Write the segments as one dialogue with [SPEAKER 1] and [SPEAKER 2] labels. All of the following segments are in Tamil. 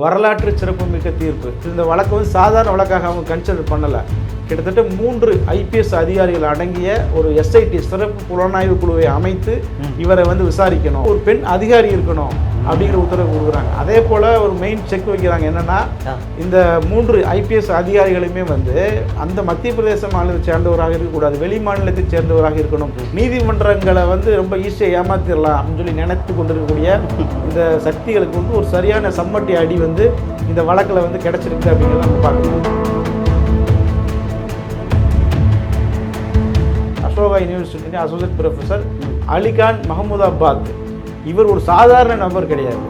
[SPEAKER 1] வரலாற்று சிறப்புமிக்க தீர்ப்பு. இந்த வழக்கு வந்து சாதாரண வழக்காக அவங்க கன்சிடர் பண்ணலை. கிட்டத்தட்ட மூன்று ஐபிஎஸ் அதிகாரிகள் அடங்கிய ஒரு எஸ்ஐடி சிறப்பு புலனாய்வு குழுவை அமைத்து இவரை வந்து விசாரிக்கணும். ஒரு பெண் அதிகாரி இருக்கணும் அப்படிங்கிற உத்தரவு கொடுக்குறாங்க. அதே போல் ஒரு மெயின் செக் வைக்கிறாங்க. என்னன்னா இந்த மூன்று ஐபிஎஸ் அதிகாரிகளுமே வந்து அந்த மத்திய பிரதேச மாநிலத்தை சேர்ந்தவராக இருக்கக்கூடாது. வெளி மாநிலத்தை சேர்ந்தவராக இருக்கணும். நீதிமன்றங்களை வந்து ரொம்ப ஈஸியாக ஏமாத்திடலாம் அப்படின்னு சொல்லி நினைத்து கொண்டிருக்கக்கூடிய இந்த சக்திகளுக்கு வந்து ஒரு சரியான சம்மட்டி அடி வந்து இந்த வழக்கில் வந்து கிடைச்சிருக்கு அப்படிங்கிறத நம்ம பார்க்கணும். Ashoka university associate professor Alikhan Mahmudabad. இவர் ஒரு சாதாரண நபர் கிடையாது.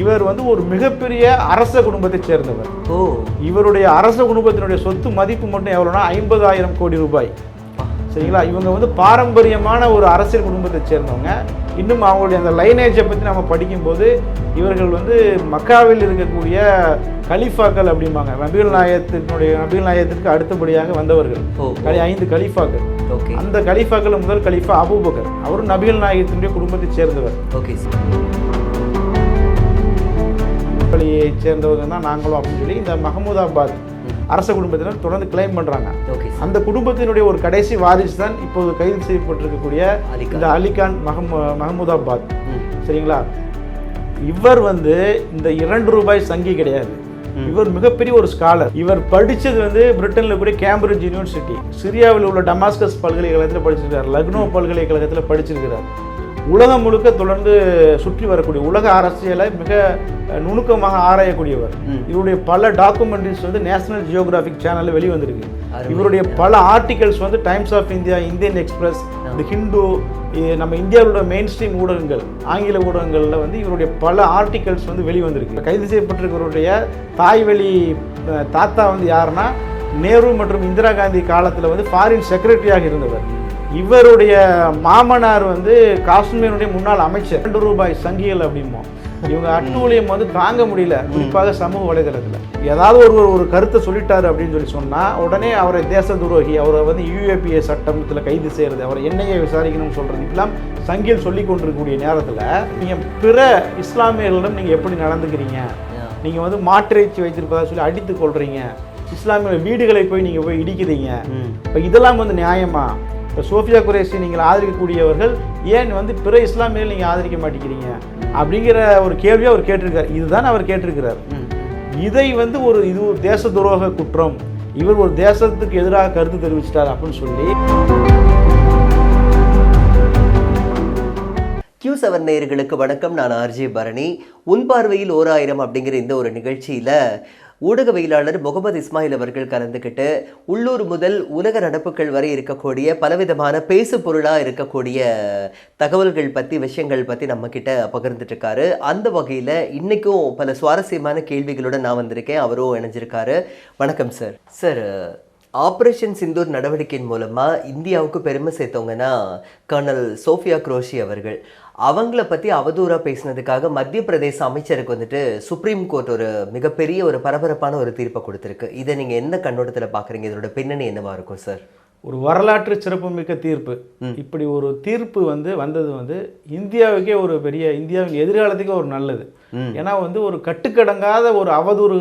[SPEAKER 1] இவர் வந்து ஒரு மிகப்பெரிய அரச குடும்பத்தைச் சேர்ந்தவர். இவருடைய அரச குடும்பத்தினுடைய சொத்து மதிப்பு மட்டும் எவ்வளோனா ஐம்பதாயிரம் கோடி ரூபாய். சரிங்களா? இவங்க வந்து பாரம்பரியமான ஒரு அரசியல் குடும்பத்தை சேர்ந்தவங்க. இன்னும் அவங்களுடைய அந்த லைனேஜை பற்றி நம்ம படிக்கும்போது இவர்கள் வந்து மக்காவில் இருக்கக்கூடிய கலிஃபாக்கள் அப்படிம்பாங்க. நபிகள் நாயகத்தினுடைய நபிகள் நாயகத்திற்கு அடுத்தபடியாக வந்தவர்கள். ஐந்து கலிஃபாக்கள்.
[SPEAKER 2] ஓகே.
[SPEAKER 1] அந்த கலிஃபாக்கள் முதல் கலிஃபா அபூபக்கர். அவரும் நபிகள் நாயகத்தினுடைய குடும்பத்தைச் சேர்ந்தவர்.
[SPEAKER 2] ஓகே
[SPEAKER 1] வழியைச் சேர்ந்தவங்க தான் நாங்களும் அப்படின்னு சொல்லி இந்த மஹமூதாபாத் அரச குடும்பத்தினர் தொடர்ந்து கிளைம் பண்ணுறாங்க
[SPEAKER 2] ஓகே
[SPEAKER 1] அந்த குடும்பத்தினுடைய ஒரு கடைசி வாரிசு தான் இப்போது கைது செய்யப்பட்டிருக்கக்கூடிய. இந்த அலிகான் மஹமு மஹமூதாபாத். சரிங்களா? இவர் வந்து இந்த இரண்டு ரூபாய் சங்கி கிடையாது. இவர் மிகப்பெரிய ஒரு ஸ்காலர் இவர் படிச்சது வந்து பிரிட்டனில் கூடிய கேம்பிரிட்ஜ் யூனிவர்சிட்டி சிரியாவில் உள்ள டமாஸ்கஸ் பல்கலைக்கழகத்தில் படிச்சிருக்கார். லக்னோ பல்கலைக்கழகத்தில் படிச்சிருக்கிறார். உலகம் முழுக்க தொடர்ந்து சுற்றி வரக்கூடிய உலக அரசியலை மிக நுணுக்கமாக ஆராயக்கூடியவர். இவருடைய பல டாக்குமெண்ட்ரிஸ் வந்து நேஷனல் ஜியோகிராஃபிக் சேனலில் வெளிவந்திருக்கு. இவருடைய பல ஆர்டிகல்ஸ் வந்து Times of India Indian Express the Hindu நம்ம இந்தியாவோட மெயின் ஸ்ட்ரீம் ஊடகங்கள் ஆங்கில ஊடகங்களில் வந்து இவருடைய பல ஆர்டிகல்ஸ் வந்து வெளிவந்திருக்கு. கைது செய்யப்பட்டிருக்கிறவருடைய தாய்வழி தாத்தா வந்து யாருன்னா நேரு மற்றும் இந்திரா காந்தி காலத்தில் வந்து ஃபாரின் செக்ரட்டரியாக இருந்தவர். இவருடைய மாமனார் வந்து காஷ்மீருடைய முன்னாள் அமைச்சர். ரெண்டு ரூபாய் சங்கிகள் அப்படிமோ இவங்க அட்டூழியம் வந்து தாங்க முடியல. குறிப்பாக சமூக வலைதளத்தில். ஏதாவது ஒரு ஒரு கருத்தை சொல்லிட்டாரு அப்படின்னு சொல்லி சொன்னால் உடனே அவரை தேச துரோகி அவரை வந்து யூஏபிஏ சட்டத்தில் கைது செய்கிறது அவரை என்னையே விசாரிக்கணும்னு சொல்கிறது இப்பெல்லாம் சங்கில் சொல்லி கொண்டிருக்கக்கூடிய நேரத்தில் நீங்கள் பிற இஸ்லாமியர்களிடம் நீங்கள் எப்படி நடந்துக்கிறீங்க? நீங்கள் வந்து மாற்றிறைச்சி வைத்திருப்பதா சொல்லி அடித்து கொள்றீங்க. இஸ்லாமிய வீடுகளை போய் நீங்கள் போய் இடிக்கிறீங்க. இப்போ இதெல்லாம் வந்து நியாயமா? இப்போ சோஃபியா குரேஷி நீங்கள் ஆதரிக்கக்கூடியவர்கள் ஏன் வந்து பிற இஸ்லாமியர்கள் நீங்கள் ஆதரிக்க மாட்டேங்கிறீங்க? அப்படிங்கிற ஒரு கேள்வியை அவர் கேட்டிருக்கார். இதுதான் அவர் கேட்டிருக்கிறார். இதை வந்து ஒரு இது ஒரு தேச துரோக குற்றம். இவர் ஒரு தேசத்துக்கு எதிராக கருத்து தெரிவிச்சிட்டார் அப்படின்னு சொல்லி.
[SPEAKER 2] கியூ செவன் நேயர்களுக்கு வணக்கம். நான் ஆர்ஜே பரணி. உன் பார்வையில் ஓர் ஆயிரம் அப்படிங்கிற இந்த ஒரு நிகழ்ச்சியில் ஊடகவியலாளர் முகமது இஸ்மாயில் அவர்கள் கலந்துக்கிட்டு உள்ளூர் முதல் உலக நடப்புகள் வரை இருக்கக்கூடிய பலவிதமான பேசு பொருளாக இருக்கக்கூடிய தகவல்கள் பற்றி விஷயங்கள் பற்றி நம்ம கிட்ட பகிர்ந்துட்டு இருக்காரு அந்த வகையில் இன்னைக்கும் பல சுவாரஸ்யமான கேள்விகளுடன் நான் வந்திருக்கேன். அவரும் இணைஞ்சிருக்காரு. வணக்கம் சார். சார் ஆபரேஷன் சிந்தூர் நடவடிக்கையின் மூலமா இந்தியாவுக்கு பெருமை சேர்த்தவங்கன்னா கர்னல் சோஃபியா குரோஷி அவர்கள். அவங்கள பத்தி அவதூறா பேசினதுக்காக மத்திய பிரதேச அமைச்சருக்கு வந்துட்டு சுப்ரீம் கோர்ட் ஒரு மிகப்பெரிய ஒரு பரபரப்பான ஒரு தீர்ப்பை கொடுத்திருக்கு. இதை நீங்க எந்த கண்ணோட்டத்துல பாக்குறீங்க? இதோட பின்னணி என்னவா இருக்கும் சார்?
[SPEAKER 1] ஒரு வரலாற்று சிறப்புமிக்க தீர்ப்பு. இப்படி ஒரு தீர்ப்பு வந்து வந்தது வந்து இந்தியாவுக்கே ஒரு பெரிய இந்தியாவின் எதிர்காலத்துக்கே ஒரு நல்லது. ஏன்னா வந்து ஒரு கட்டுக்கடங்காத ஒரு அவதூறு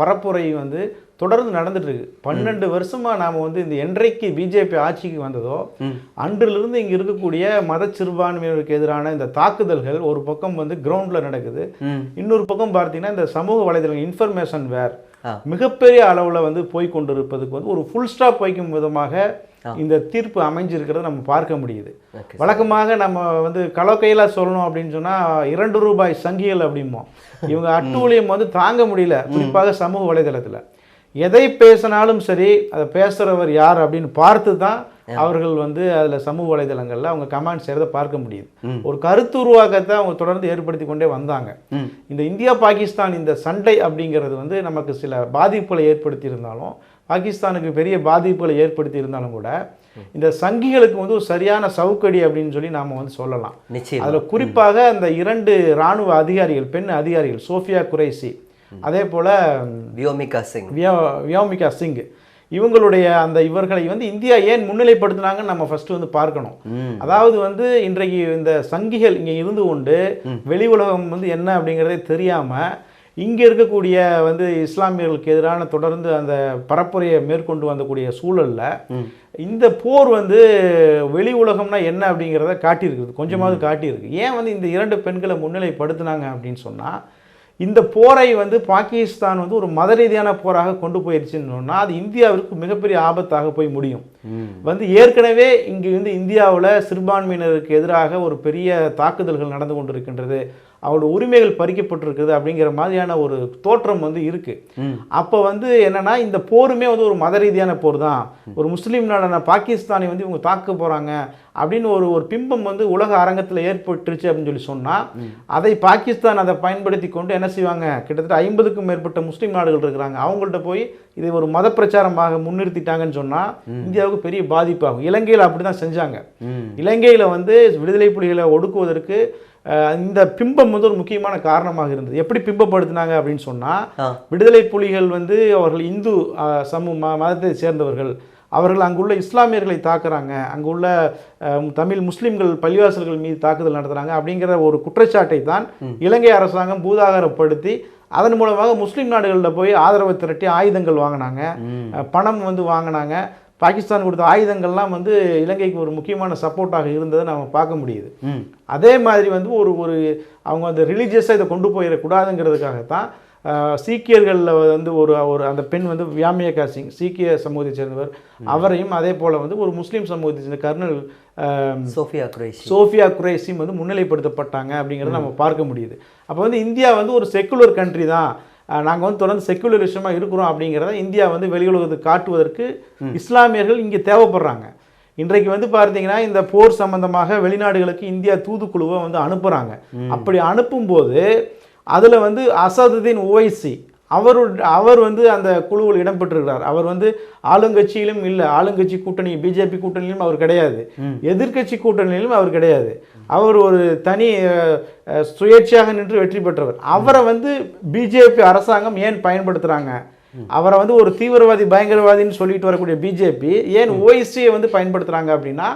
[SPEAKER 1] பரப்புரை வந்து தொடர்ந்து நடந்துட்டு இருக்கு பன்னெண்டு வருஷமா நாம வந்து இந்த என்றைக்கு பிஜேபி ஆட்சிக்கு வந்ததோ அன்றிலிருந்து இங்க இருக்கக்கூடிய மத சிறுபான்மையினருக்கு எதிரான இந்த தாக்குதல்கள் ஒரு பக்கம் வந்து கிரவுண்ட்ல நடக்குது. இன்னொரு பக்கம் பார்த்தீங்கன்னா இந்த சமூக வலைதளங்கள் இன்ஃபர்மேஷன் வேர். மிகப்பெரிய அளவுல வந்து போய் கொண்டிருப்பதுக்கு வந்து ஒரு ஃபுல் ஸ்டாப் வைக்கும் விதமாக இந்த தீர்ப்பு அமைஞ்சிருக்கிறத நம்ம பார்க்க முடியுது. வழக்கமாக நம்ம வந்து கலோக்கையில சொல்லணும் அப்படின்னு சொன்னா இரண்டு ரூபாய் சங்கிகள் அப்படிம்போம். இவங்க அட்டூழியம் வந்து தாங்க முடியல குறிப்பாக சமூக வலைதளத்துல. எதை பேசினாலும் சரி அதை பேசுறவர் யார் அப்படின்னு பார்த்து தான் அவர்கள் வந்து அதுல சமூக வலைதளங்கள்ல அவங்க கமெண்ட் செய்யறதை பார்க்க முடியுது. ஒரு கருத்து உருவாக்கத்தை அவங்க தொடர்ந்து ஏற்படுத்தி கொண்டே வந்தாங்க. இந்த இந்தியா பாகிஸ்தான் இந்த சண்டை அப்படிங்கிறது வந்து நமக்கு சில பாதிப்புகளை ஏற்படுத்தி இருந்தாலும் பாகிஸ்தானுக்கு பெரிய பாதிப்புகளை ஏற்படுத்தி இருந்தாலும் கூட இந்த சங்கிகளுக்கு வந்து ஒரு சரியான சவுக்கடி அப்படின்னு சொல்லி நாம வந்து சொல்லலாம். அதுல குறிப்பாக அந்த இரண்டு ராணுவ அதிகாரிகள் பெண் அதிகாரிகள் சோஃபியா குரைசி அதே போல
[SPEAKER 2] வியோமிகா சிங்.
[SPEAKER 1] வியோ- வியோமிகா சிங். இவங்களுடைய அந்த இவர்களை வந்து இந்தியா ஏன் முன்னிலைப்படுத்தினாங்கன்னு நம்ம ஃபர்ஸ்ட் வந்து பார்க்கணும். அதாவது வந்து இன்றைக்கு இந்த சங்கிகள் இங்கே இருந்து கொண்டு வெளி உலகம் வந்து என்ன அப்படிங்கிறதே தெரியாம இங்கே இருக்கக்கூடிய வந்து இஸ்லாமியர்களுக்கு எதிரான தொடர்ந்து அந்த பரப்புரையை மேற்கொண்டு வந்தக்கூடிய சூழல்ல இந்த போர் வந்து வெளி உலகம்னா என்ன அப்படிங்கிறத காட்டியிருக்குது. கொஞ்சமாவது காட்டியிருக்கு. ஏன் வந்து இந்த இரண்டு பெண்களை முன்னிலைப்படுத்தினாங்க அப்படின்னு சொன்னால் இந்த போரை வந்து பாகிஸ்தான் வந்து ஒரு மத ரீதியான போராக கொண்டு போயிருச்சுன்னு சொன்னால் அது இந்தியாவிற்கு மிகப்பெரிய ஆபத்தாக போய் முடியும். வந்து ஏற்கனவே இங்கே வந்து இந்தியாவில் சிறுபான்மையினருக்கு எதிராக ஒரு பெரிய தாக்குதல்கள் நடந்து கொண்டிருக்கின்றது. அவரோட உரிமைகள் பறிக்கப்பட்டிருக்குது அப்படிங்கிற மாதிரியான ஒரு தோற்றம் வந்து இருக்கு. அப்போ வந்து என்னன்னா இந்த போருமே வந்து ஒரு மத ரீதியான போர் தான். ஒரு முஸ்லீம் நாடான பாகிஸ்தானை வந்து இவங்க தாக்க போறாங்க அப்படின்னு ஒரு ஒரு பிம்பம் வந்து உலக அரங்கத்தில் ஏற்பட்டுருச்சு அப்படின்னு சொல்லி சொன்னா அதை பாகிஸ்தான் அதை பயன்படுத்தி கொண்டு என்ன செய்வாங்க? கிட்டத்தட்ட ஐம்பதுக்கும் மேற்பட்ட முஸ்லீம் நாடுகள் இருக்கிறாங்க. அவங்கள்ட்ட போய் இதை ஒரு மத பிரச்சாரமாக முன்னிறுத்திட்டாங்கன்னு சொன்னா இந்தியாவுக்கு பெரிய பாதிப்பாகும். இலங்கையில் அப்படிதான் செஞ்சாங்க. இலங்கையில வந்து விடுதலை புலிகளை ஒடுக்குவதற்கு இந்த பிம்பம் வந்து ஒரு முக்கியமான காரணமாக இருந்தது. எப்படி பிம்பப்படுத்தினாங்க அப்படின்னு சொன்னா
[SPEAKER 2] ஆ.
[SPEAKER 1] விடுதலை புலிகள் வந்து அவர்கள் இந்து சமூக மதத்தை சேர்ந்தவர்கள். அவர்கள் அங்குள்ள இஸ்லாமியர்களை தாக்குறாங்க. அங்குள்ள தமிழ் முஸ்லிம்கள் பள்ளிவாசல்கள் மீது தாக்குதல் நடத்துறாங்க அப்படிங்கிற ஒரு குற்றச்சாட்டை தான் இலங்கை அரசாங்கம் பூதாகரப்படுத்தி அதன் மூலமாக முஸ்லீம் நாடுகளில் போய் ஆதரவை திரட்டி ஆயுதங்கள் வாங்கினாங்க. பணம் வந்து வாங்கினாங்க. பாகிஸ்தான் கொடுத்த ஆயுதங்கள்லாம் வந்து இலங்கைக்கு ஒரு முக்கியமான சப்போர்ட்டாக இருந்ததை நம்ம பார்க்க முடியுது. அதே மாதிரி வந்து ஒரு ஒரு அவங்க அந்த ரிலீஜியஸாக இதை கொண்டு போயிடக்கூடாதுங்கிறதுக்காகத்தான் சீக்கியர்களில் வந்து ஒரு ஒரு அந்த பெண் வந்து வியாமியகா சிங் சீக்கிய சமூகத்தை சேர்ந்தவர். அவரையும் அதே போல் வந்து ஒரு முஸ்லீம் சமூகத்தை சேர்ந்த கர்னல்
[SPEAKER 2] சோஃபியா குரேஷி.
[SPEAKER 1] சோஃபியா குரேசிம் வந்து முன்னிலைப்படுத்தப்பட்டாங்க அப்படிங்கிறத நம்ம பார்க்க முடியுது. அப்போ வந்து இந்தியா வந்து ஒரு செக்குலர் கண்ட்ரி தான். நாங்கள் வந்து தொடர்ந்து செக்குலரிசமாக இருக்கிறோம் அப்படிங்கிறத இந்தியா வந்து வெளியுலகத்துக்கு காட்டுவதற்கு இஸ்லாமியர்கள் இங்கே தேவைப்படுறாங்க. இன்றைக்கு வந்து பார்த்தீங்கன்னா இந்த போர் சம்பந்தமாக வெளிநாடுகளுக்கு இந்தியா தூதுக்குழுவை வந்து அனுப்புகிறாங்க அப்படி அனுப்பும்போது அதில் வந்து அசதுதீன் ஓவைசி அவர் அவர் வந்து அந்த குழுவில் இடம்பெற்றிருக்கிறார். அவர் வந்து ஆளுங்கட்சியிலும் இல்லை. ஆளுங்கட்சி கூட்டணி பிஜேபி கூட்டணியிலும் அவர் கிடையாது. எதிர்க்கட்சி கூட்டணியிலும் அவர் கிடையாது. அவர் ஒரு தனி சுயேட்சையாக நின்று வெற்றி பெற்றவர். அவரை வந்து பிஜேபி அரசாங்கம் ஏன் பயன்படுத்துகிறாங்க அவரை வந்து ஒரு தீவிரவாதி பயங்கரவாதின்னு சொல்லிட்டு வரக்கூடிய பிஜேபி ஏன் ஓய்சியை வந்து பயன்படுத்துகிறாங்க அப்படின்னா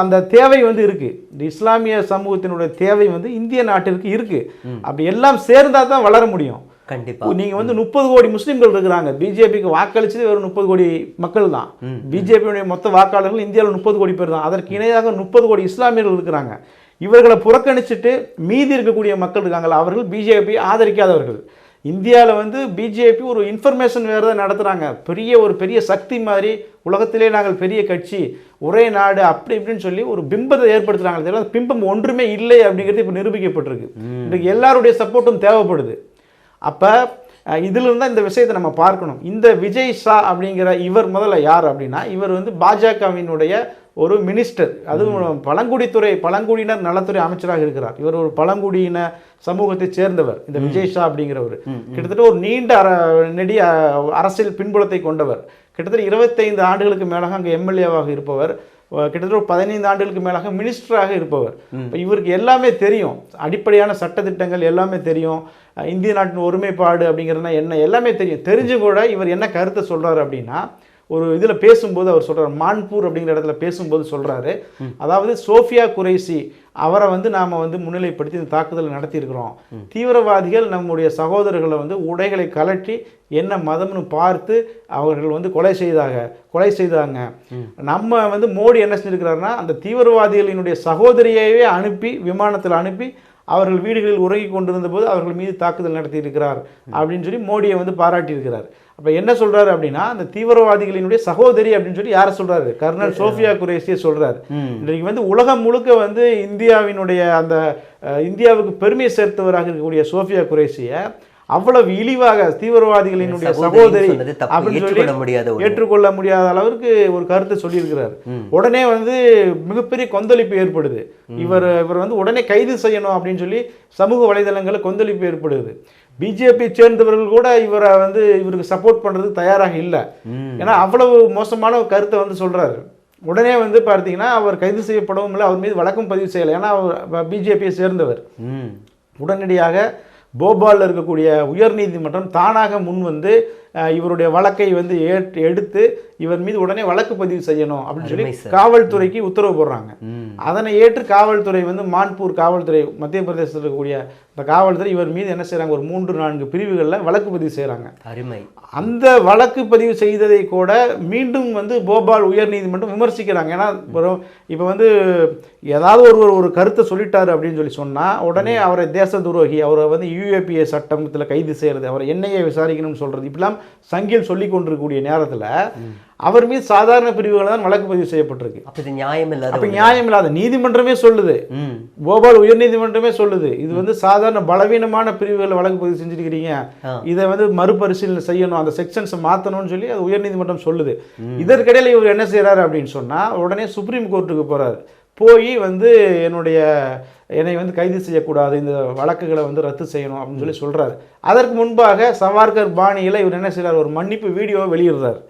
[SPEAKER 1] அந்த தேவை வந்து இருக்கு. இந்த இஸ்லாமிய சமூகத்தினுடைய தேவை வந்து இந்திய நாட்டிற்கு இருக்கு. அப்படி எல்லாம் சேர்ந்தா தான் வளர முடியும்.
[SPEAKER 2] கண்டிப்பா.
[SPEAKER 1] நீங்க வந்து முப்பது கோடி முஸ்லிம்கள் இருக்கிறாங்க. பிஜேபிக்கு வாக்களிச்சது வெறும் முப்பது கோடி மக்கள் தான். பிஜேபியுடைய மொத்த வாக்காளர்கள் இந்தியாவில் முப்பது கோடி பேர் தான். அதற்கு இணையாக முப்பது கோடி இஸ்லாமியர்கள் இருக்கிறாங்க. இவர்களை புறக்கணிச்சிட்டு மீதி இருக்கக்கூடிய மக்கள் இருக்காங்கல்ல அவர்கள் பிஜேபி ஆதரிக்காதவர்கள். இந்தியாவில் வந்து பிஜேபி ஒரு இன்ஃபர்மேஷன் வேறு தான் நடத்துகிறாங்க பெரிய ஒரு பெரிய சக்தி மாதிரி உலகத்திலே நாங்கள் பெரிய கட்சி. ஒரே நாடு அப்படி இப்படின்னு சொல்லி ஒரு பிம்பத்தை ஏற்படுத்துகிறாங்க அந்த பிம்பம் ஒன்றுமே இல்லை அப்படிங்கிறது இப்போ நிரூபிக்கப்பட்டிருக்கு. இன்றைக்கு எல்லாருடைய சப்போர்ட்டும் தேவைப்படுது. அப்போ இதிலிருந்து தான் இந்த விஷயத்தை நம்ம பார்க்கணும். இந்த விஜய் ஷா அப்படிங்கிற இவர் முதல்ல யார் அப்படின்னா இவர் வந்து பாஜகவினுடைய ஒரு மினிஸ்டர். அதுவும் பழங்குடித்துறை பழங்குடியினர் நலத்துறை அமைச்சராக இருக்கிறார். இவர் ஒரு பழங்குடியின சமூகத்தை சேர்ந்தவர் இந்த விஜய் ஷா அப்படிங்கிறவர். கிட்டத்தட்ட ஒரு நீண்ட அர நெடிய அரசியல் பின்புலத்தை கொண்டவர். கிட்டத்தட்ட இருபத்தைந்து ஆண்டுகளுக்கு மேலாக அங்கே எம்எல்ஏவாக இருப்பவர். கிட்டத்தட்ட ஒரு பதினைந்து ஆண்டுகளுக்கு மேலாக மினிஸ்டராக இருப்பவர். இவருக்கு எல்லாமே தெரியும். அடிப்படையான சட்டத்திட்டங்கள் எல்லாமே தெரியும். இந்திய நாட்டின் ஒருமைப்பாடு அப்படிங்கிறதுனா என்ன? எல்லாமே தெரியும். தெரிஞ்சு கூட இவர் என்ன கருத்தை சொல்றாரு அப்படின்னா ஒரு இதில் பேசும்போது அவர் சொல்கிறார் மான்பூர் அப்படிங்கிற இடத்துல பேசும்போது சொல்கிறாரு அதாவது சோஃபியா குரைசி அவரை வந்து நாம் வந்து முன்னிலைப்படுத்தி இந்த தாக்குதல் நடத்தியிருக்கிறோம். தீவிரவாதிகள் நம்முடைய சகோதரர்களை வந்து உடைகளை கலட்டி என்ன மதம்னு பார்த்து அவர்கள் வந்து கொலை செய்தாக கொலை செய்தாங்க. நம்ம வந்து மோடி என்ன செஞ்சிருக்கிறாருன்னா அந்த தீவிரவாதிகளினுடைய சகோதரியையே அனுப்பி விமானத்தில் அனுப்பி அவர்கள் வீடுகளில் உறங்கி கொண்டிருந்த போது அவர்கள் மீது தாக்குதல் நடத்தியிருக்கிறார் அப்படின்னு சொல்லி மோடியை வந்து பாராட்டியிருக்கிறார். அப்போ என்ன சொல்றாரு அப்படின்னா அந்த தீவிரவாதிகளினுடைய சகோதரி அப்படின்னு சொல்லி யாரை சொல்றாரு? கர்னல் சோஃபியா குரேசியை சொல்றாரு. இன்றைக்கு வந்து உலகம் முழுக்க வந்து இந்தியாவினுடைய அந்த இந்தியாவுக்கு பெருமை சேர்த்தவராக இருக்கக்கூடிய சோஃபியா குரேசியை அவ்வளவு இழிவாக தீவிரவாதிகளினுடைய சகோதரி
[SPEAKER 2] ஏற்றுக்கொள்ள முடியாத.
[SPEAKER 1] ஏற்றுக்கொள்ள முடியாத அளவிற்கு ஒரு கருத்தை சொல்லியிருக்கிறார். உடனே வந்து மிகப்பெரிய கொந்தளிப்பு ஏற்படுது. இவர் இவர் வந்து உடனே கைது செய்யணும் அப்படின்னு சொல்லி சமூக வலைதளங்களில் கொந்தளிப்பு ஏற்படுது. பிஜேபி சேர்ந்தவர்கள் கூட இவரை வந்து இவருக்கு சப்போர்ட் பண்றதுக்கு தயாராக இல்லை. ஏன்னா அவ்வளவு மோசமான ஒரு கருத்தை வந்து சொல்றாரு. உடனே வந்து பார்த்தீங்கன்னா அவர் கைது செய்யப்படவும் இல்லை அவர் மீது வழக்கும் பதிவு செய்யலை. ஏன்னா அவர் பிஜேபியை சேர்ந்தவர். உடனடியாக போபாலில் இருக்கக்கூடிய உயர்நீதிமன்றம் தானாக முன் வந்து இவருடைய வழக்கை வந்து ஏற்று எடுத்து இவர் மீது உடனே வழக்கு பதிவு செய்யணும் அப்படின்னு சொல்லி. காவல்துறைக்கு உத்தரவு போடுறாங்க. அதனை ஏற்று காவல்துறை வந்து மான்பூர் காவல்துறை மத்திய பிரதேசத்தில் இருக்கக்கூடிய இந்த காவல்துறை இவர் மீது என்ன செய்றாங்க? ஒரு மூன்று நான்கு பிரிவுகளில் வழக்கு பதிவு செய்கிறாங்க
[SPEAKER 2] அருமை.
[SPEAKER 1] அந்த வழக்கு பதிவு செய்ததை கூட மீண்டும் வந்து போபால் உயர்நீதிமன்றம் விமர்சிக்கிறாங்க. ஏன்னா இப்போ வந்து ஏதாவது ஒரு ஒரு கருத்தை சொல்லிட்டாரு அப்படின்னு சொல்லி சொன்னால் உடனே அவரை தேச துரோகி அவரை வந்து யூஏபிஏ சட்டத்தில் கைது செய்கிறது அவரை என்னையே விசாரிக்கணும்னு சொல்கிறது இப்படிலாம் சங்கில் சொல்லி கொண்டிருக்கக்கூடிய நேரத்தில் அவர் மீது சாதாரண பிரிவுகள் தான் வழக்கு பதிவு செய்யப்பட்டிருக்கு.
[SPEAKER 2] அப்ப இது நியாயம் இல்லாத
[SPEAKER 1] அப்போ. நியாயம் இல்லாத நீதிமன்றமே சொல்லுது.
[SPEAKER 2] ம்.
[SPEAKER 1] போபால் உயர்நீதிமன்றமே சொல்லுது. இது வந்து சாதாரண பலவீனமான பிரிவுகளை வழக்கு பதிவு செஞ்சிருக்கிறீங்க. இதை வந்து மறுபரிசீலனை செய்யணும். அந்த செக்ஷன்ஸை மாற்றணும்னு சொல்லி அது உயர்நீதிமன்றம் சொல்லுது. இதற்கிடையில் இவர் என்ன செய்றாரு அப்படின்னு சொன்னா உடனே சுப்ரீம் கோர்ட்டுக்கு போறாரு. போய் வந்து என்னுடைய என்னை வந்து கைது செய்யக்கூடாது இந்த வழக்குகளை வந்து ரத்து செய்யணும் அப்படின்னு சொல்லி சொல்றாரு. அதற்கு முன்பாக சவார்கர் பாணியில் இவர் என்ன செய்றாரு? ஒரு மன்னிப்பு வீடியோவை வெளியிடுறாரு.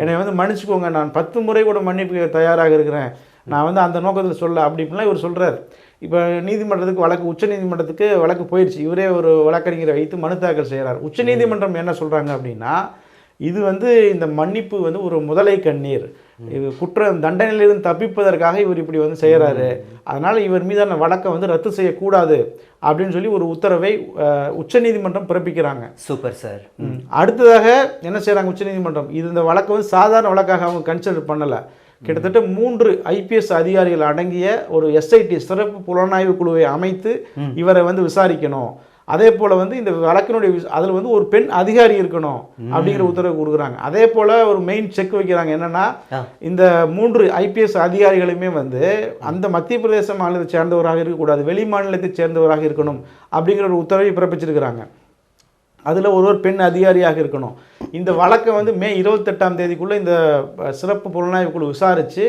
[SPEAKER 1] என்னை வந்து மன்னிச்சுக்கோங்க நான் பத்து முறை கூட மன்னிப்பு தயாராக இருக்கிறேன். நான் வந்து அந்த நோக்கத்தில் சொல்ல அப்படி இப்படிலாம் இவர் சொல்றாரு. இப்போ நீதிமன்றத்துக்கு வழக்கு உச்ச நீதிமன்றத்துக்கு வழக்கு போயிடுச்சு இவரே ஒரு வழக்கறிஞரை வைத்து மனு தாக்கல் செய்கிறார் உச்ச நீதிமன்றம் என்ன சொல்றாங்க அப்படின்னா இது வந்து இந்த மன்னிப்பு வந்து ஒரு முதலை கண்ணீர். குற்றம் தண்டனையிலிருந்து தப்பிப்பதற்காக இவர் இப்படி வந்து செய்கிறாரு அதனால இவர் மீதான வழக்கை வந்து ரத்து செய்யக்கூடாது அப்படின்னு சொல்லி ஒரு உத்தரவை உச்சநீதிமன்றம் பிறப்பிக்கிறாங்க.
[SPEAKER 2] Super sir.
[SPEAKER 1] அடுத்ததாக என்ன செய்றாங்க உச்சநீதிமன்றம்? இது இந்த வழக்கை வந்து சாதாரண வழக்காக அவங்க கன்சிடர் பண்ணல. கிட்டத்தட்ட மூன்று ஐபிஎஸ் அதிகாரிகள் அடங்கிய ஒரு எஸ்ஐடி சிறப்பு புலனாய்வு குழுவை அமைத்து இவரை வந்து விசாரிக்கணும். அதே போல வந்து இந்த வழக்கினுடைய அதுல வந்து ஒரு பெண் அதிகாரி இருக்கணும் அப்படிங்கிற உத்தரவு கொடுக்குறாங்க. அதே போல ஒரு மெயின் செக் வைக்கிறாங்க. என்னன்னா. இந்த மூன்று ஐபிஎஸ் அதிகாரிகளுமே வந்து அந்த மத்திய பிரதேச மாநிலத்தை சேர்ந்தவராக இருக்கக்கூடாது வெளி மாநிலத்தை சேர்ந்தவராக இருக்கணும் அப்படிங்கிற ஒரு உத்தரவை பிறப்பிச்சிருக்கிறாங்க. அதில் ஒருவர் பெண் அதிகாரியாக இருக்கணும். இந்த வழக்கை வந்து மே இருபத்தெட்டாம் தேதிக்குள்ளே இந்த சிறப்பு புலனாய்வு குழு விசாரித்து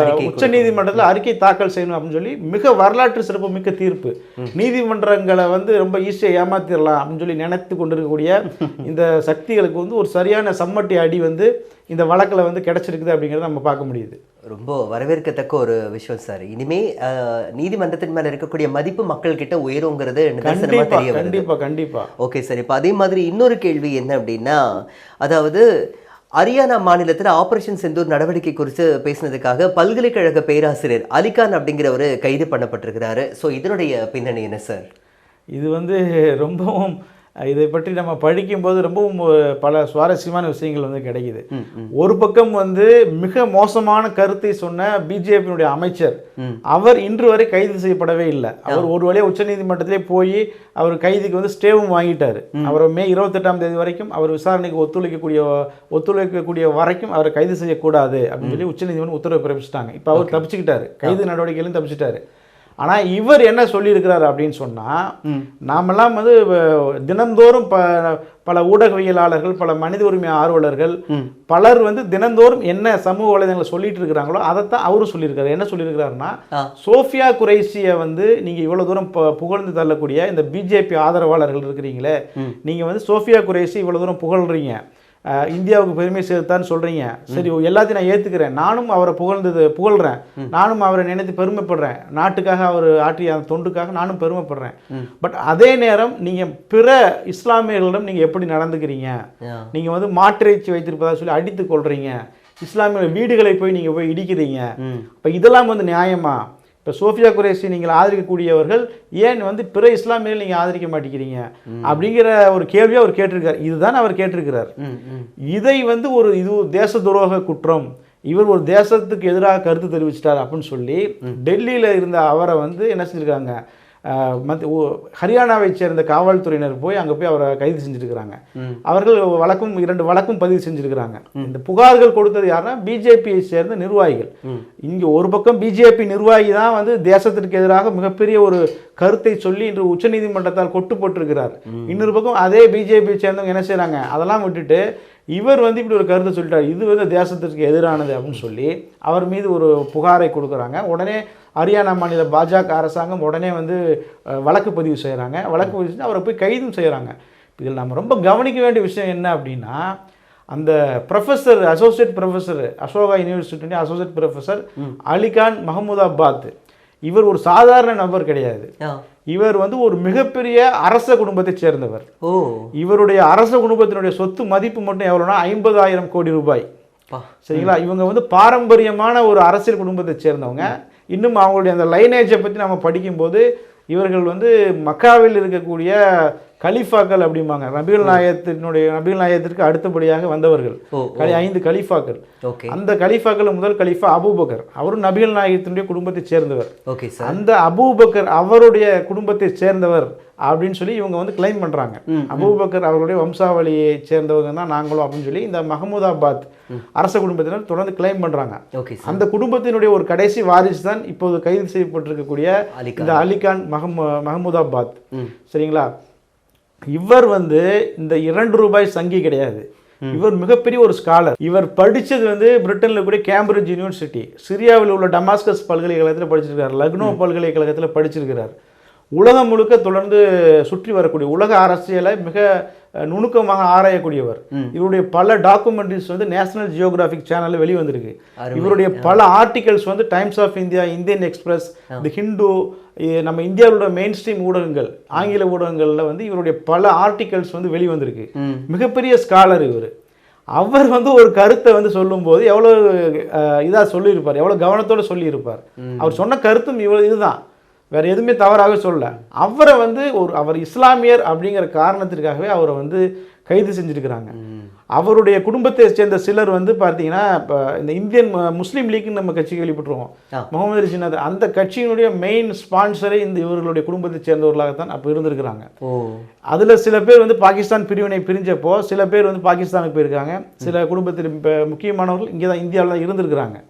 [SPEAKER 2] அறிக்கை
[SPEAKER 1] உச்ச நீதிமன்றத்தில் அறிக்கை தாக்கல் செய்யணும் அப்படின்னு சொல்லி மிக வரலாற்று சிறப்பு மிக்க தீர்ப்பு நீதிமன்றங்களை வந்து ரொம்ப ஈஸியாக ஏமாத்திடலாம் அப்படின்னு சொல்லி நினைத்து கொண்டிருக்கக்கூடிய இந்த சக்திகளுக்கு வந்து ஒரு சரியான சம்மட்டி அடி வந்து இந்த வழக்கில் வந்து கிடைச்சிருக்குது அப்படிங்கிறத நம்ம பார்க்க முடியுது.
[SPEAKER 2] ரொம்ப வரவேற்கத்தக்க ஒரு விஷயம் சார். இனிமே நீதிமன்றத்தின் மேல இருக்கக்கூடிய மதிப்பு மக்கள் கிட்ட உயருங்கிறது
[SPEAKER 1] கண்டிப்பா கண்டிப்பா.
[SPEAKER 2] Okay sir. இப்போ அதே மாதிரி இன்னொரு கேள்வி என்ன அப்படின்னா அதாவது ஹரியானா மாநிலத்தில் ஆபரேஷன் செந்தூர் நடவடிக்கை குறித்து பேசினதுக்காக பல்கலைக்கழக பேராசிரியர் அலிகான் அப்படிங்கிறவர் கைது பண்ணப்பட்டிருக்கிறாரு. ஸோ இதனுடைய பின்னணி என்ன சார்
[SPEAKER 1] இது வந்து ரொம்பவும் இதை பற்றி நம்ம படிக்கும்போது ரொம்பவும் பல சுவாரஸ்யமான விஷயங்கள் வந்து கிடைக்குது. ஒரு பக்கம் வந்து மிக மோசமான கருத்தை சொன்ன பிஜேபியினுடைய அமைச்சர். அவர் இன்று வரை கைது செய்யப்படவே இல்லை. அவர் ஒரு வழியாக உச்சநீதிமன்றத்திலே போய் அவர் கைதுக்கு வந்து ஸ்டேவும் வாங்கிட்டாரு. அவர் மே இருபத்தெட்டாம் தேதி வரைக்கும் அவர் விசாரணைக்கு ஒத்துழைக்கக்கூடிய ஒத்துழைக்கக்கூடிய வரைக்கும் அவரை கைது செய்யக்கூடாது அப்படின்னு சொல்லி உச்சநீதிமன்றம் உத்தரவு பிறப்பிச்சிட்டாங்க. இப்போ அவர் தப்பிச்சுக்கிட்டாரு. கைது நடவடிக்கையிலும் தப்பிச்சிட்டாரு. ஆனா இவர் என்ன சொல்லியிருக்கிறாரு அப்படின்னு சொன்னா நாமெல்லாம் வந்து தினந்தோறும் ப பல ஊடகவியலாளர்கள் பல மனித உரிமை ஆர்வலர்கள் பலர் வந்து தினந்தோறும் என்ன சமூக வலைதளங்களை சொல்லிட்டு இருக்கிறாங்களோ அதைத்தான் அவரும் சொல்லியிருக்காரு. என்ன சொல்லியிருக்கிறாருன்னா. சோஃபியா குரைசியை வந்து நீங்க இவ்வளவு தூரம் புகழ்ந்து தள்ளக்கூடிய இந்த பிஜேபி ஆதரவாளர்கள் இருக்கிறீங்களே நீங்க வந்து சோஃபியா குரைசி இவ்வளவு தூரம் புகழ்றீங்க. இந்தியாவுக்கு பெருமை சேர்த்தான்னு சொல்றீங்க. சரி எல்லாத்தையும் நான் ஏத்துக்கிறேன். நானும் அவரை புகழ்ந்தது புகழ்றேன். நானும் அவரை நினைத்து பெருமைப்படுறேன். நாட்டுக்காக அவர் ஆற்றிய அந்த தொண்டுக்காக நானும் பெருமைப்படுறேன். பட் அதே நேரம் நீங்க பிற இஸ்லாமியர்களிடம் நீங்க எப்படி நடந்துக்கிறீங்க?
[SPEAKER 2] ஆ.
[SPEAKER 1] நீங்க வந்து மாட்டிறைச்சி வைத்திருப்பதா சொல்லி அடித்து கொள்றீங்க. இஸ்லாமிய வீடுகளை போய் நீங்க போய் இடிக்கிறீங்க. இப்போ இதெல்லாம் வந்து நியாயமா? இப்போ சோஃபியா குரேஷி நீங்கள் ஆதரிக்கக்கூடியவர்கள் ஏன் வந்து பிற இஸ்லாமியர்கள் நீங்கள் ஆதரிக்க மாட்டேங்கிறீங்க? அப்படிங்கிற ஒரு கேள்வியை அவர் கேட்டிருக்கார். இதுதான் அவர் கேட்டிருக்கிறார். இதை வந்து ஒரு இது தேச துரோக குற்றம். இவர் ஒரு தேசத்துக்கு எதிராக கருத்து தெரிவிச்சிட்டார் அப்படின்னு சொல்லி டெல்லியில் இருந்த அவரை வந்து என்ன செஞ்சிருக்காங்க? அஹ், மத்த ஓ- ஹரியானாவை சேர்ந்த காவல்துறையினர் போய் அங்கே போய் அவரை கைது செஞ்சிருக்கிறாங்க. அவர்கள் வழக்கும் இரண்டு வழக்கும் பதிவு செஞ்சிருக்கிறாங்க. இந்த புகார்கள் கொடுத்தது யாருன்னா பிஜேபியை சேர்ந்த நிர்வாகிகள். இங்க ஒரு பக்கம் பிஜேபி நிர்வாகி தான் வந்து தேசத்திற்கு எதிராக மிகப்பெரிய ஒரு கருத்தை சொல்லி இன்று உச்சநீதிமன்றத்தால் கொட்டு போட்டிருக்கிறார் இன்னொரு பக்கம் அதே பிஜேபியை சேர்ந்தவங்க என்ன செய்றாங்க? அதெல்லாம் விட்டுட்டு இவர் வந்து இப்படி ஒரு கருத்தை சொல்லிட்டார். இது வந்து தேசத்திற்கு எதிரானது அப்படின்னு சொல்லி அவர் மீது ஒரு புகாரை கொடுக்குறாங்க. உடனே ஹரியானா மாநில பாஜக அரசாங்கம் உடனே வந்து வழக்கு பதிவு செய்கிறாங்க வழக்கு பதிவு செஞ்சு அவரை போய் கைதும் செய்கிறாங்க இதில் நம்ம ரொம்ப கவனிக்க வேண்டிய விஷயம் என்ன அப்படின்னா அந்த professor associate professor Ashoka university associate professor Alikhan Mahmudabad இவர் ஒரு சாதாரண நபர் கிடையாது. இவர் வந்து ஒரு மிகப்பெரிய அரச குடும்பத்தைச் சேர்ந்தவர்.
[SPEAKER 2] ஓ.
[SPEAKER 1] இவருடைய அரச குடும்பத்தினுடைய சொத்து மதிப்பு மட்டும் எவ்வளோனா ஐம்பதாயிரம் கோடி ரூபாய். சரிங்களா? இவங்க வந்து பாரம்பரியமான ஒரு அரசியல் குடும்பத்தை சேர்ந்தவங்க. இன்னும் அவங்களுடைய அந்த லைனேஜை பற்றி நம்ம படிக்கும்போது இவர்கள் வந்து மக்காவில் இருக்கக்கூடிய கலிஃபாக்கள் அப்படிம்பாங்க. நபிகள் நாயகத்தினுடைய நபிகள் நாயகத்திற்கு அடுத்தபடியாக வந்தவர்கள். ஐந்து கலிஃபாக்கள். அந்த கலிஃபாக்கள் முதல் கலிஃபா அபூபக்கர். அவரும் நபிகள் நாயகத்தினுடைய குடும்பத்தைச் சேர்ந்தவர். அந்த அபூபக்கர் அவருடைய குடும்பத்தை சேர்ந்தவர் அப்படின்னு சொல்லி இவங்க வந்து கிளைம் பண்றாங்க. அபூபக்கர் அவருடைய வம்சாவளியை சேர்ந்தவங்க தான் நாங்களும் அப்படின்னு சொல்லி இந்த மஹமூதாபாத் அரச குடும்பத்தினர் தொடர்ந்து கிளைம் பண்றாங்க. அந்த குடும்பத்தினுடைய ஒரு கடைசி வாரிசு தான் இப்போது கைது செய்யப்பட்டிருக்கக்கூடிய. இந்த அலிகான் மஹமு மஹமூதாபாத். சரிங்களா? இவர் வந்து இந்த இரண்டு ரூபாய் சங்கி கிடையாது. இவர் மிகப்பெரிய ஒரு ஸ்காலர் இவர் படிச்சது வந்து பிரிட்டனில் கூட கேம்பிரிட்ஜ் யூனிவர்சிட்டி சிரியாவில் உள்ள டமாஸ்கஸ் பல்கலைக்கழகத்தில் படிச்சிருக்கார் லக்னோ பல்கலைக்கழகத்தில் படிச்சிருக்கிறார். உலகம் முழுக்க தொடர்ந்து சுற்றி வரக்கூடிய உலக அரசியலை மிக நுணுக்கமாக ஆராயக்கூடியவர். இவருடைய பல டாக்குமெண்ட்ரிஸ் வந்து நேஷனல் ஜியோகிராஃபிக் சேனலில் வெளிவந்திருக்கு. இவருடைய பல ஆர்டிகல்ஸ் வந்து Times of India Indian Express the Hindu நம்ம இந்தியாவோட மெயின் ஸ்ட்ரீம் ஊடகங்கள் ஆங்கில ஊடகங்களில் வந்து இவருடைய பல ஆர்டிகல்ஸ் வந்து வெளிவந்திருக்கு மிகப்பெரிய ஸ்காலர் இவர். அவர் வந்து ஒரு கருத்தை வந்து சொல்லும்போது எவ்வளோ இதாக சொல்லியிருப்பார் எவ்வளோ கவனத்தோட சொல்லியிருப்பார். அவர் சொன்ன கருத்தும் இவ்வளோ இதுதான். வேறு எதுவுமே தவறாக சொல்லலை. அவரை வந்து ஒரு அவர் இஸ்லாமியர் அப்படிங்கிற காரணத்திற்காகவே அவரை வந்து கைது செஞ்சிருக்கிறாங்க. அவருடைய குடும்பத்தை சேர்ந்த சிலர் வந்து பார்த்தீங்கன்னா இப்போ இந்த இந்தியன் முஸ்லீம் லீக்னு நம்ம கட்சி கேள்விப்பட்டிருவோம். முகமது ரிஷிநாத் அந்த கட்சியினுடைய மெயின் ஸ்பான்சரே இந்த இவர்களுடைய குடும்பத்தை சேர்ந்தவர்களாகத்தான் அப்போ இருந்திருக்கிறாங்க. அதில் சில பேர் வந்து பாகிஸ்தான் பிரிவினை பிரிஞ்சப்போ சில பேர் வந்து பாகிஸ்தானுக்கு போயிருக்காங்க. சில குடும்பத்தில் முக்கியமானவர்கள் இங்கே தான் இந்தியாவில் தான் இருந்திருக்கிறாங்க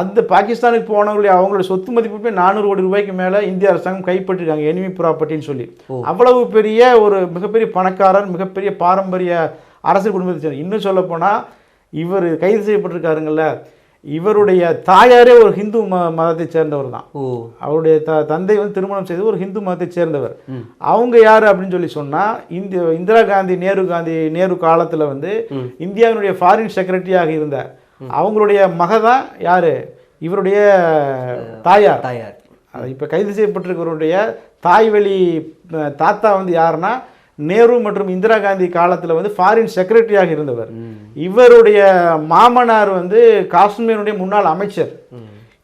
[SPEAKER 1] அந்த பாகிஸ்தானுக்கு போனவங்களுடைய அவங்களுடைய சொத்து மதிப்பு நானூறு கோடி ரூபாய்க்கு மேலே இந்திய அரசாங்கம் கைப்பற்றிருக்காங்க எனிமி ப்ராப்பர்ட்டின்னு சொல்லி. அவ்வளவு பெரிய ஒரு மிகப்பெரிய பணக்காரர் மிகப்பெரிய பாரம்பரிய அரசியல் குடும்பத்தை சேர்ந்த இன்னும் சொல்லப்போனால் இவர் கைது செய்யப்பட்டிருக்காருங்கல்ல இவருடைய தாயாரே ஒரு ஹிந்து ம மதத்தை சேர்ந்தவர் தான்
[SPEAKER 2] ஓ.
[SPEAKER 1] அவருடைய த தந்தை வந்து திருமணம் செய்து ஒரு ஹிந்து மதத்தை சேர்ந்தவர். அவங்க யார் அப்படின்னு சொல்லி சொன்னா இந்திய இந்திரா காந்தி நேரு காந்தி நேரு காலத்துல வந்து இந்தியாவினுடைய ஃபாரின் செக்ரட்டரியாக இருந்த அவங்களுடைய மக தான் யாரு? இவருடைய தாயார்.
[SPEAKER 2] தாயார்.
[SPEAKER 1] இப்போ கைது செய்யப்பட்டிருக்கிறவருடைய தாய்வழி தாத்தா வந்து யாருன்னா நேரு மற்றும் இந்திரா காந்தி காலத்தில் வந்து ஃபாரின் செக்ரட்டரியாக இருந்தவர். இவருடைய மாமனார் வந்து காஷ்மீருடைய முன்னாள் அமைச்சர்.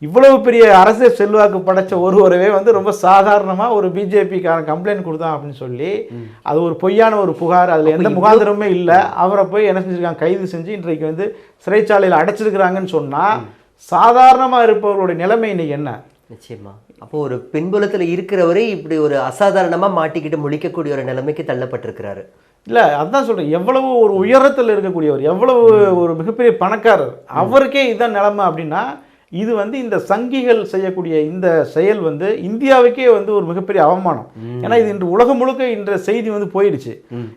[SPEAKER 1] இவ்வளவு பெரிய அரசியல் செல்வாக்கு படைச்ச ஒருவரவே வந்து ரொம்ப சாதாரணமாக ஒரு பிஜேபிக்காரன் கம்ப்ளைண்ட் கொடுத்தான் அப்படின்னு சொல்லி அது ஒரு பொய்யான ஒரு புகார். அதில் எந்த முகாந்திரமுமே இல்லை. அவரை போய் என்ன செஞ்சிருக்காங்க? கைது செஞ்சு இன்றைக்கு வந்து சிறைச்சாலையில் அடைச்சிருக்கிறாங்கன்னு சொன்னால் சாதாரணமாக இருப்பவர்களுடைய நிலைமை இன்னைக்கு என்ன?
[SPEAKER 2] நிச்சயமா. அப்போ ஒரு பின்புலத்துல இருக்கிறவரே இப்படி ஒரு அசாதாரணமா மாட்டிக்கிட்டு முழிக்கக்கூடிய ஒரு நிலைமைக்கு தள்ளப்பட்டிருக்கிறாரு.
[SPEAKER 1] இல்லை அதான் சொல்கிறேன் எவ்வளவு ஒரு உயரத்தில் இருக்கக்கூடியவர் எவ்வளவு ஒரு மிகப்பெரிய பணக்காரர் அவருக்கே இதான் நிலைமை அப்படின்னா இது வந்து இந்த சங்கிகள் செய்யக்கூடிய இந்த செயல் வந்து இந்தியாவுக்கே வந்து ஒரு மிகப்பெரிய அவமானம். ஏன்னா இது இன்று உலகம் முழுக்க இன்ற செய்தி வந்து போயிடுச்சு.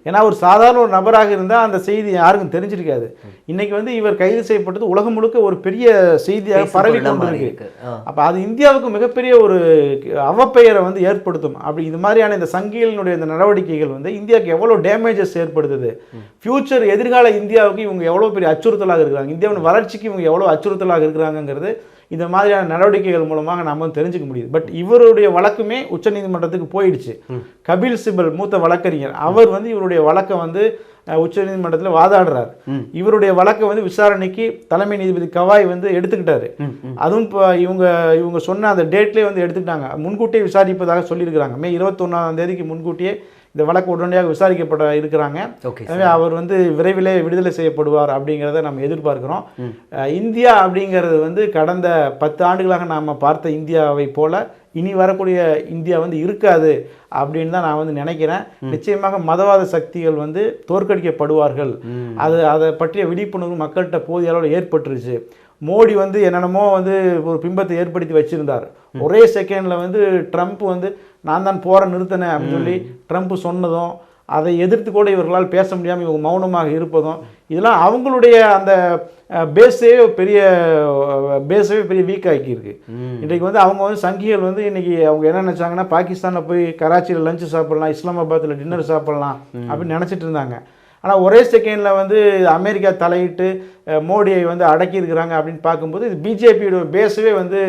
[SPEAKER 1] ஏன்னா ஒரு சாதாரண ஒரு நபராக இருந்தால் அந்த செய்தி யாருக்கும் தெரிஞ்சிருக்காது. இன்னைக்கு வந்து இவர் கைது செய்யப்பட்டது உலகம் முழுக்க ஒரு பெரிய செய்தியாக பரவி இருக்கு. அப்போ அது இந்தியாவுக்கு மிகப்பெரிய ஒரு அவப்பெயரை வந்து ஏற்படுத்தும். அப்படி இது மாதிரியான இந்த சங்கிகளினுடைய இந்த நடவடிக்கைகள் வந்து இந்தியாவுக்கு எவ்வளோ டேமேஜஸ் ஏற்படுத்துது. ஃபியூச்சர் எதிர்கால இந்தியாவுக்கு இவங்க எவ்வளோ பெரிய அச்சுறுத்தலாக இருக்கிறாங்க. இந்தியாவின் வளர்ச்சிக்கு இவங்க எவ்வளோ அச்சுறுத்தலாக இருக்கிறாங்கிறது இந்த மாதிரியான நடவடிக்கைகள் மூலமாக நம்ம வந்து தெரிஞ்சுக்க முடியுது. பட் இவருடைய வழக்குமே உச்சநீதிமன்றத்துக்கு போயிடுச்சு. கபில் சிபல் மூத்த வழக்கறிஞர் அவர் வந்து இவருடைய வழக்கை வந்து உச்சநீதிமன்றத்தில் வாதாடுறார். இவருடைய வழக்கை வந்து விசாரணைக்கு தலைமை நீதிபதி கவாய் வந்து எடுத்துக்கிட்டாரு. அதுவும் இப்போ இவங்க இவங்க சொன்ன அந்த டேட்லேயே வந்து எடுத்துக்கிட்டாங்க. முன்கூட்டியே விசாரிப்பதாக சொல்லியிருக்கிறாங்க. மே இருபத்தொன்னாம் தேதிக்கு முன்கூட்டியே இந்த வழக்கு உடனடியாக விசாரிக்கப்பட இருக்கிறாங்க. எனவே அவர் வந்து விரைவிலே விடுதலை செய்யப்படுவார் அப்படிங்கிறத நம்ம எதிர்பார்க்கிறோம். இந்தியா அப்படிங்கிறது வந்து கடந்த பத்து ஆண்டுகளாக நாம் பார்த்த இந்தியாவை போல இனி வரக்கூடிய இந்தியா வந்து இருக்காது அப்படின்னு தான் நான் வந்து நினைக்கிறேன். நிச்சயமாக மதவாத சக்திகள் வந்து தோற்கடிக்கப்படுவார்கள். அது அதை பற்றிய விழிப்புணர்வு மக்கள்கிட்ட போதிய அளவில் ஏற்பட்டுருச்சு. மோடி வந்து என்னென்னமோ வந்து ஒரு பிம்பத்தை ஏற்படுத்தி வச்சிருந்தார். ஒரே செகண்ட்ல வந்து ட்ரம்ப் வந்து நான் தான் போற நிறுத்தினேன் அப்படின்னு சொல்லி ட்ரம்ப் சொன்னதும் அதை எதிர்த்து கூட இவர்களால் பேச முடியாமல் இவங்க மௌனமாக இருப்பதும் இதெல்லாம் அவங்களுடைய அந்த பேஸே பெரிய பேஸவே பெரிய வீக் ஆக்கியிருக்கு. இன்றைக்கு வந்து அவங்க வந்து சங்கிகள் வந்து இன்னைக்கு அவங்க என்ன நினைச்சாங்கன்னா பாகிஸ்தானில் போய் கராச்சியில் லஞ்சு சாப்பிடலாம் இஸ்லாமாபாத்தில் டின்னர் சாப்பிடலாம் அப்படின்னு நினச்சிட்டு இருந்தாங்க. ஆனால் ஒரே செகண்டில் வந்து அமெரிக்கா தலையிட்டு மோடியை வந்து அடக்கியிருக்கிறாங்க அப்படின்னு பார்க்கும்போது இது பிஜேபியோட பேஸவே வந்து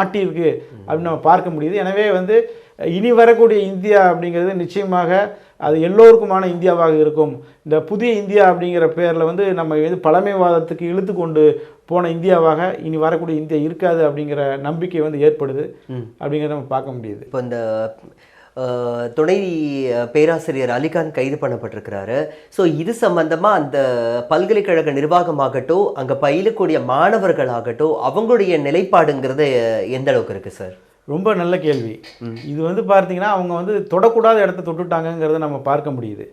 [SPEAKER 1] ஆட்டியிருக்கு அப்படின்னு நம்ம பார்க்க முடியுது. எனவே வந்து இனி வரக்கூடிய இந்தியா அப்படிங்கிறது நிச்சயமாக அது எல்லோருக்குமான இந்தியாவாக இருக்கும். இந்த புதிய இந்தியா அப்படிங்கிற பேரில் வந்து நம்ம வந்து பழமைவாதத்துக்கு இழுத்து கொண்டு போன இந்தியாவாக இனி வரக்கூடிய இந்தியா இருக்காது அப்படிங்கிற நம்பிக்கை வந்து ஏற்படுது அப்படிங்கிறத நம்ம பார்க்க முடியுது.
[SPEAKER 2] இப்போ இந்த துணை பேராசிரியர் அலிகான் கைது பண்ணப்பட்டிருக்கிறாரு. ஸோ இது சம்பந்தமாக அந்த பல்கலைக்கழக நிர்வாகமாகட்டும் அங்கே பயிலக்கூடிய மாணவர்களாகட்டும் அவங்களுடைய நிலைப்பாடுங்கிறது எந்த அளவுக்கு இருக்குது சார்?
[SPEAKER 1] ரொம்ப நல்ல கேள்வி. இது வந்து பார்த்தீங்கன்னா அவங்க வந்து தொடக்கூடாத இடத்த தொட்டுட்டாங்கங்கிறத நம்ம பார்க்க முடியுது.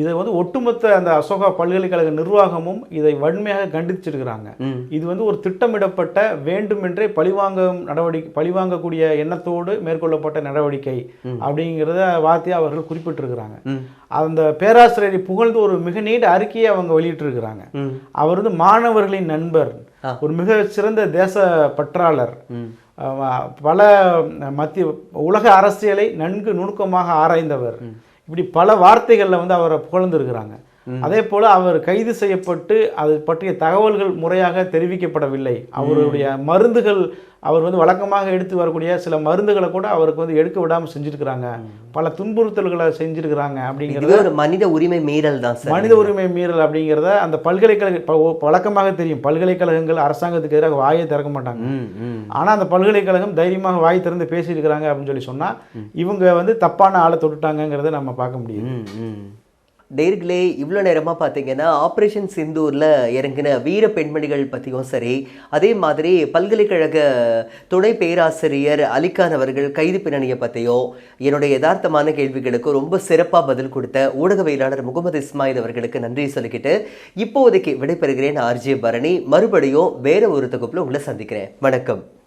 [SPEAKER 1] இதை வந்து ஒட்டுமொத்த அந்த அசோகா பல்கலைக்கழக நிர்வாகமும் இதை வன்மையாக கண்டிச்சிருக்கிறாங்க. இது வந்து ஒரு திட்டமிடப்பட்ட வேண்டுமென்றே பழிவாங்கும் நடவடிக்கை பழிவாங்கக்கூடிய எண்ணத்தோடு மேற்கொள்ளப்பட்ட நடவடிக்கை அப்படிங்கிறத வார்த்தையை அவர்கள் குறிப்பிட்டிருக்கிறாங்க. அந்த பேராசிரியரை புகழ்ந்து ஒரு மிக நீண்ட அறிக்கையை அவங்க வெளியிட்டிருக்கிறாங்க. அவர் வந்து மாணவர்களின் நண்பர். ஒரு மிக சிறந்த தேச பற்றாளர். பல மத்திய உலக அரசியலை நன்கு நுணுக்கமாக ஆராய்ந்தவர். இப்படி பல வார்த்தைகளில் வந்து அவரை புகழ்ந்திருக்கிறாங்க. அதே போல அவர் கைது செய்யப்பட்டு அது பற்றிய தகவல்கள் முறையாக தெரிவிக்கப்படவில்லை. அவருடைய மருந்துகள் அவர் வந்து வழக்கமாக எடுத்து வரக்கூடிய சில மருந்துகளை கூட அவருக்கு வந்து எடுக்க விடாமல் செஞ்சிருக்கிறாங்க. பல துன்புறுத்தல்களை செஞ்சிருக்கிறாங்க அப்படிங்கிறது
[SPEAKER 2] ஒரு மனித உரிமை மீறல் தான்
[SPEAKER 1] மனித உரிமை மீறல் அப்படிங்கிறத அந்த பல்கலைக்கழக வழக்கமாக தெரியும். பல்கலைக்கழகங்கள் அரசாங்கத்துக்கு எதிராக வாயை திறக்க மாட்டாங்க. ஆனால் அந்த பல்கலைக்கழகம் தைரியமாக வாய் திறந்து பேசியிருக்கிறாங்க அப்படின்னு சொல்லி சொன்னால் இவங்க வந்து தப்பான ஆளை தொட்டுட்டாங்கங்கிறத நம்ம பார்க்க முடியுது.
[SPEAKER 2] ம், ம். நேர்களே இவ்வளோ நேரமாக பார்த்தீங்கன்னா ஆப்ரேஷன் சிந்தூரில் இறங்கின வீர பெண்மணிகள் பற்றியும் சரி அதே மாதிரி பல்கலைக்கழக துணை பேராசிரியர் அலிகான் அவர்கள் கைது பின்னணியை பற்றியும் என்னுடைய யதார்த்தமான கேள்விகளுக்கு ரொம்ப சிறப்பாக பதில் கொடுத்த ஊடகவியலாளர் முகமது இஸ்மாயில் அவர்களுக்கு நன்றி சொல்லிக்கிட்டு இப்போதைக்கு விடைபெறுகிறேன் ஆர்ஜே பரணி. மறுபடியும் வேற ஒரு தொகுப்பில் உங்களை சந்திக்கிறேன். வணக்கம்.